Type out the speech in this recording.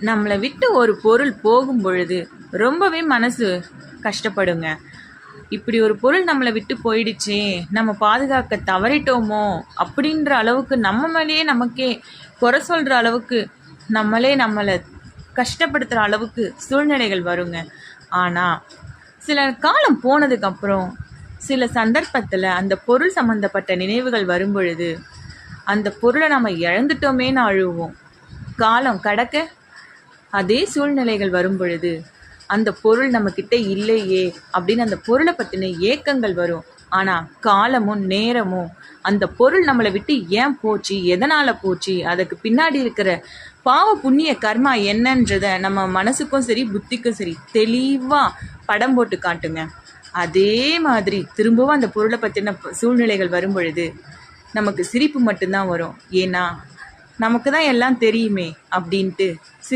நம்மளை விட்டு ஒரு பொருள் போகும் பொழுது ரொம்பவே மனசு கஷ்டப்படுங்க. இப்படி ஒரு பொருள் நம்மளை விட்டு போயிடுச்சே நம்ம பாதுகாக்க தவறிட்டோமோ அப்படின்ற அளவுக்கு நம்ம மேலேயே நமக்கே குறை சொல்கிற அளவுக்கு நம்மளே நம்மளை கஷ்டப்படுத்துகிற அளவுக்கு சூழ்நிலைகள் வருங்க. ஆனால் சில காலம் போனதுக்கப்புறம் சில சந்தர்ப்பத்தில் அந்த பொருள் சம்மந்தப்பட்ட நினைவுகள் வரும் பொழுது அந்த பொருளை நம்ம இழந்துட்டோமேன்னு அழுவோம். காலம் கடக்க அதே சூழ்நிலைகள் வரும் பொழுது அந்த பொருள் நம்மக்கிட்ட இல்லையே அப்படின்னு அந்த பொருளை பற்றின ஏக்கங்கள் வரும். ஆனால் காலமும் நேரமும் அந்த பொருள் நம்மளை விட்டு ஏன் போச்சு எதனால் போச்சு அதுக்கு பின்னாடி இருக்கிற பாவ புண்ணிய கர்மா என்னன்றதை நம்ம மனசுக்கும் சரி புத்திக்கும் சரி தெளிவாக படம் போட்டு காட்டுங்க. அதே மாதிரி திரும்பவும் அந்த பொருளை பற்றின சூழ்நிலைகள் வரும் பொழுது நமக்கு சிரிப்பு மட்டும்தான் வரும். ஏன்னா நமக்கு தான் எல்லாம் தெரியுமே அப்படின்ட்டு